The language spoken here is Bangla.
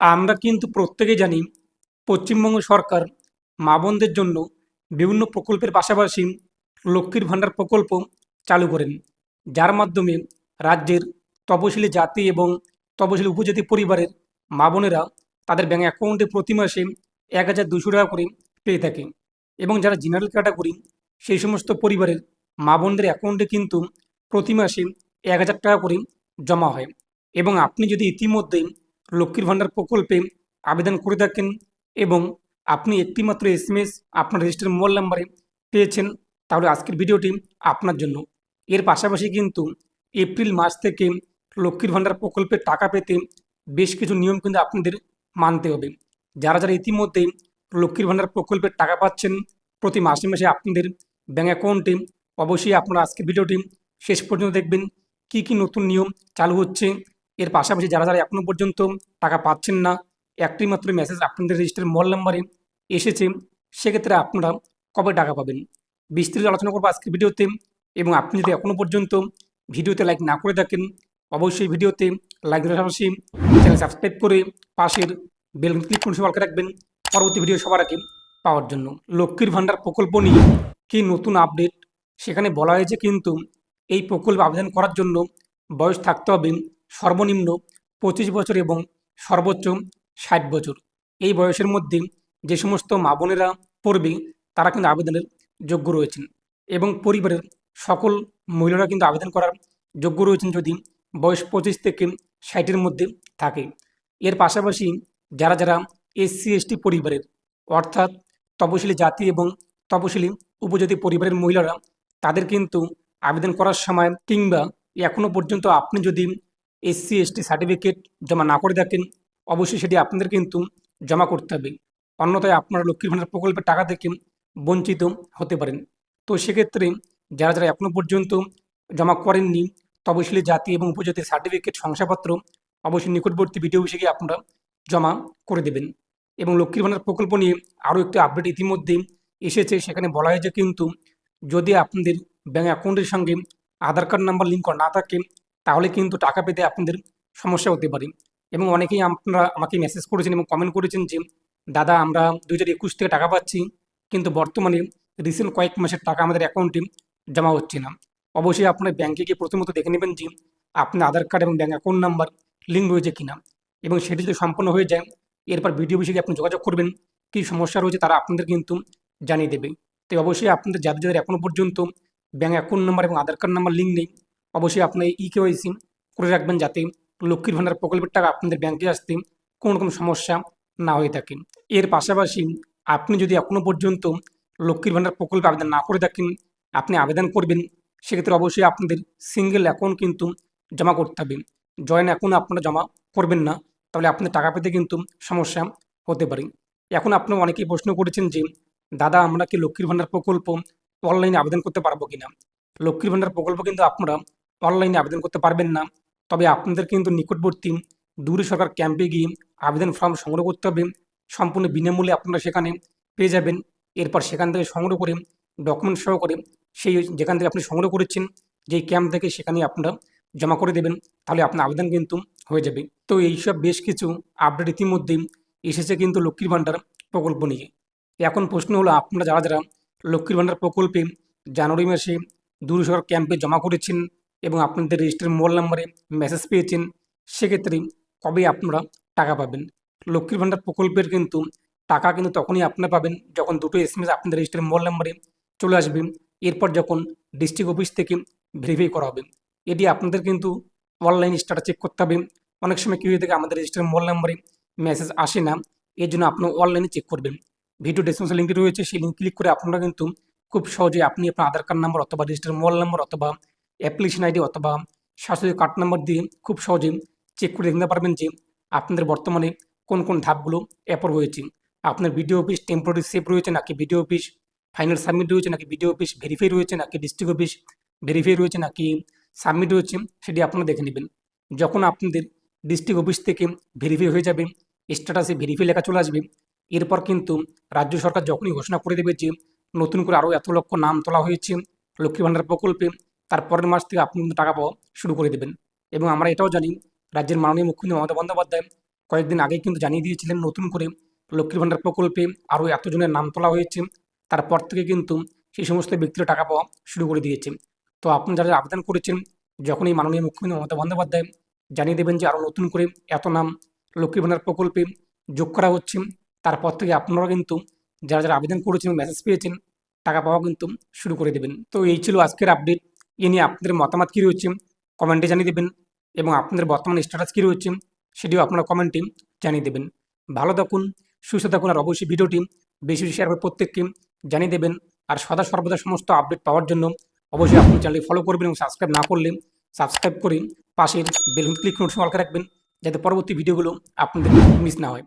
আমরা কিন্তু প্রত্যেকেই জানি পশ্চিমবঙ্গ সরকার মা বোনদের জন্য বিভিন্ন প্রকল্পের পাশাপাশি লক্ষ্মীর ভাণ্ডার প্রকল্প চালু করেন, যার মাধ্যমে রাজ্যের তপশিলি জাতি এবং তপশিলি উপজাতি পরিবারের মা বোনেরা তাদের ব্যাঙ্ক অ্যাকাউন্টে প্রতি মাসে এক হাজার দুশো টাকা করে পেয়ে থাকে এবং যারা জেনারেল ক্যাটাগরি সেই সমস্ত পরিবারের মা বোনদের অ্যাকাউন্টে কিন্তু প্রতি মাসে এক হাজার টাকা করে জমা হয় এবং আপনি যদি ইতিমধ্যে লক্ষ্মীর ভাণ্ডার প্রকল্পে আবেদন করে থাকেন এবং আপনি একটিমাত্র এস এম এস আপনার রেজিস্টার মোবাইল নাম্বারে পেয়েছেন, তাহলে আজকের ভিডিওটি আপনার জন্য। এর পাশাপাশি কিন্তু এপ্রিল মাস থেকে লক্ষ্মীর ভাণ্ডার প্রকল্পের টাকা পেতে বেশ কিছু নিয়ম কিন্তু আপনাদের মানতে হবে। যারা যারা ইতিমধ্যে লক্ষ্মীর ভাণ্ডার প্রকল্পের টাকা পাচ্ছেন, প্রতি মাসে মাসে আপনাদের ব্যাঙ্ক অ্যাকাউন্টে অবশ্যই আপনারা আজকের ভিডিওটি শেষ পর্যন্ত দেখবেন। কি কি নতুন নিয়ম চালু হচ্ছে এর পাশাপাশি যারা যারা এখনও পর্যন্ত টাকা পাচ্ছেন না একটি মাত্র মেসেজ আপনাদের রেজিস্টার মোবাইল নাম্বারে এসেছে, সেক্ষেত্রে আপনারা কবে টাকা পাবেন? বিস্তারিত আলোচনা করব আজকের ভিডিওতে এবং আপনি যদি এখনও পর্যন্ত ভিডিওতে লাইক না করে থাকেন, অবশ্যই ভিডিওতে লাইক দেওয়ার পাশাপাশি চ্যানেল সাবস্ক্রাইব করে পাশের বেল ক্লিক করে সবাইকে রাখবেন পরবর্তী ভিডিও সবার আগে পাওয়ার জন্য। লক্ষ্মীর ভাণ্ডার প্রকল্প নিয়ে কি নতুন আপডেট সেখানে বলা হয়েছে কিন্তু এই প্রকল্পে আবেদন করার জন্য বয়স থাকতে হবে সর্বনিম্ন পঁচিশ বছর এবং সর্বোচ্চ ষাট বছর। এই বয়সের মধ্যে যে সমস্ত মা বোনেরা পড়বে, তারা কিন্তু আবেদনের যোগ্য রয়েছেন এবং পরিবারের সকল মহিলারা কিন্তু আবেদন করার যোগ্য রয়েছেন যদি বয়স পঁচিশ থেকে ষাটের মধ্যে থাকে। এর পাশাপাশি যারা যারা এসসি, এসটি পরিবারের, অর্থাৎ তপশিলি জাতি এবং তপশিলি উপজাতি পরিবারের মহিলারা, তাদের কিন্তু আবেদন করার সময় কিংবা এখনও পর্যন্ত আপনি যদি এসসি, এসটি সার্টিফিকেট জমা না করে থাকেন অবশ্যই সেটি আপনাদের কিন্তু জমা করতে হবে। অন্যথায় আপনারা লক্ষ্মীর ভাণ্ডার প্রকল্পের টাকা থেকে বঞ্চিত হতে পারেন। তো সেক্ষেত্রে যারা যারা এখনও পর্যন্ত জমা করেননি তপশিলি জাতি এবং উপজাতি সার্টিফিকেট শংসাপত্র অবশ্যই নিকটবর্তী ভিডিও হিসেবে আপনারা জমা করে দেবেন। এবং লক্ষ্মীর ভাণ্ডার প্রকল্প নিয়ে আরও একটি আপডেট ইতিমধ্যে এসেছে। সেখানে বলা হয়েছে কিন্তু যদি আপনাদের ব্যাঙ্ক অ্যাকাউন্টের সঙ্গে আধার কার্ড নাম্বার লিঙ্ক না থাকে তাহলে কিন্তু টাকা পেতে আপনাদের সমস্যা হতে পারে। এবং অনেকেই আপনারা আমাকে মেসেজ করেছেন এবং কমেন্ট করেছেন যে, দাদা, আমরা দু হাজার একুশ থেকে টাকা পাচ্ছি, কিন্তু বর্তমানে রিসেন্ট কয়েক মাসের টাকা আমাদের অ্যাকাউন্টে জমা হচ্ছে না। অবশ্যই আপনার ব্যাংকে গিয়ে প্রথমত দেখে নেবেন যে, আপনার আধার কার্ড এবং ব্যাঙ্ক অ্যাকাউন্ট নাম্বার লিঙ্ক রয়েছে কিনা। এবং সেটি যদি সম্পন্ন হয়ে যায়, এরপর ভিডিও বিষয়ে আপনি যোগাযোগ করবেন, কী সমস্যা রয়েছে তারা আপনাদের কিন্তু জানিয়ে দেবে। তাই অবশ্যই আপনাদের যাদের যাদের এখনও পর্যন্ত ব্যাঙ্ক অ্যাকাউন্ট নাম্বার এবং আধার কার্ড নাম্বার লিঙ্ক নেই অবশ্যই আপনার ই কেওয়াইসি করে রাখবেন যাতে লক্ষ্মীর ভাণ্ডার প্রকল্পের টাকা আপনাদের ব্যাংকে আসতে কোনো রকম সমস্যা না হয়ে থাকে। এর পাশাপাশি আপনি যদি এখনও পর্যন্ত লক্ষ্মীর ভাণ্ডার প্রকল্পে আবেদন না করে থাকেন, আপনি আবেদন করবেন, সেক্ষেত্রে অবশ্যই আপনাদের সিঙ্গেল অ্যাকাউন্ট কিন্তু জমা করতে হবে। জয়েন্ট অ্যাকাউন্ট আপনারা জমা করবেন না, তাহলে আপনাদের টাকা পেতে কিন্তু সমস্যা হতে পারে। এখন আপনি অনেকেই প্রশ্ন করেছেন যে, দাদা, আমরা কি লক্ষ্মীর ভাণ্ডার প্রকল্প অনলাইনে আবেদন করতে পারব কিনা? লক্ষ্মীর ভাণ্ডার প্রকল্প কিন্তু আপনারা অনলাইনে আবেদন করতে পারবেন না। তবে আপনাদের কিন্তু নিকটবর্তী দূরে সরকার ক্যাম্পে গিয়ে আবেদন ফর্ম সংগ্রহ করতে হবে। সম্পূর্ণ বিনামূল্যে আপনারা সেখানে পেয়ে যাবেন। এরপর সেখান থেকে সংগ্রহ করে ডকুমেন্ট সহ করে সেই যেখান থেকে আপনি সংগ্রহ করেছেন, যেই ক্যাম্প থেকে সেখানে আপনারা জমা করে দেবেন, তাহলে আপনার আবেদন কিন্তু হয়ে যাবে। তো এইসব বেশ কিছু আপডেট ইতিমধ্যেই এসেছে কিন্তু লক্ষ্মীর ভাণ্ডার প্রকল্প নিয়ে। এখন প্রশ্ন হলো, আপনারা যারা যারা লক্ষ্মীর ভাণ্ডার প্রকল্পে জানুয়ারি মাসে দূর সরকার ক্যাম্পে জমা করেছেন এবং আপনাদের রেজিস্টার মোবাইল নাম্বারে মেসেজ পেয়েছেন, সেক্ষেত্রে কবে আপনারা টাকা পাবেন? লক্ষ্মীর ভাণ্ডার প্রকল্পের কিন্তু টাকা কিন্তু তখনই আপনারা পাবেন যখন দুটো এস এম এস আপনাদের রেজিস্টার মোবাইল নাম্বারে চলে আসবে। এরপর যখন ডিস্ট্রিক্ট অফিস থেকে ভেরিফাই করা হবে। এটি আপনাদের কিন্তু অনলাইন স্টাটা চেক করতে হবে। অনেক সময় কী হয়ে থাকে, আমাদের রেজিস্টার মোবাইল নাম্বারে মেসেজ আসে না, এর জন্য আপনি অনলাইনে চেক করবেন। ভিডিও ডেসক্রিপশন লিঙ্কটি রয়েছে, সেই লিঙ্ক ক্লিক করে আপনারা কিন্তু খুব সহজে আপনি আপনার আধার কার্ড নাম্বার অথবা রেজিস্টার মোবাইল নাম্বার অথবা অ্যাপ্লিকেশন আইডি অথবা স্বাস্থ্য কার্ড নাম্বার দিয়ে খুব সহজে চেক করে দেখতে পারবেন যে আপনাদের বর্তমানে কোন কোন ধাপগুলো অ্যাপর হয়েছে। আপনার ভিডিও অফিস টেম্পোরারি সেভ রয়েছে নাকি ভিডিও অফিস ফাইনাল সাবমিট রয়েছে নাকি ভিডিও অফিস ভেরিফাই রয়েছে নাকি ডিস্ট্রিক্ট অফিস ভেরিফাই রয়েছে নাকি সাবমিট রয়েছে সেটি আপনারা দেখে নেবেন। যখন আপনাদের ডিস্ট্রিক্ট অফিস থেকে ভেরিফাই হয়ে যাবে স্ট্যাটাসে ভেরিফাই লেখা চলে আসবে, এরপর কিন্তু রাজ্য সরকার যখনই ঘোষণা করে দেবে যে নতুন করে আরও এত লক্ষ নাম তোলা হয়েছে লক্ষ্মী ভাণ্ডার প্রকল্পে তার পরের মাস থেকে আপনি কিন্তু টাকা পাওয়া শুরু করে দেবেন। এবং আমরা এটাও জানি, রাজ্যের মাননীয় মুখ্যমন্ত্রী মমতা বন্দ্যোপাধ্যায় কয়েকদিন আগেই কিন্তু জানিয়ে দিয়েছিলেন নতুন করে লক্ষ্মীর ভাণ্ডার প্রকল্পে আরও এতজনের নাম তোলা হয়েছে। তারপর থেকে কিন্তু সেই সমস্ত ব্যক্তিরা টাকা পাওয়া শুরু করে দিয়েছে। তো আপনি যারা আবেদন করেছেন যখন এই মাননীয় মুখ্যমন্ত্রী মমতা বন্দ্যোপাধ্যায় জানিয়ে দেবেন যে আরও নতুন করে এত নাম লক্ষ্মীর ভাণ্ডার প্রকল্পে যোগ করা হচ্ছে, তারপর থেকে আপনারা কিন্তু যারা যারা আবেদন করেছেন মেসেজ পেয়েছেন, টাকা পাওয়া কিন্তু শুরু করে দেবেন। তো এই ছিল আজকের আপডেট এ নিয়ে আপনাদের মতামত কী রয়েছে? কমেন্টে জানিয়ে দেবেন এবং আপনাদের বর্তমান স্ট্যাটাস কী রয়েছে সেটিও আপনারা কমেন্টে জানিয়ে দেবেন। ভালো থাকুন, সুস্থ থাকুন আর অবশ্যই ভিডিওটি বেশি বেশি শেয়ার করে প্রত্যেককে জানিয়ে দেবেন। আর সদা সর্বদা সমস্ত আপডেট পাওয়ার জন্য অবশ্যই আপনি চ্যানেলটি ফলো করবেন এবং সাবস্ক্রাইব না করলে সাবস্ক্রাইব করে পাশের বেলুন ক্লিক নোটিফিকেশন অল রাখবেন, যাতে পরবর্তী ভিডিওগুলো আপনাদের মিস না হয়।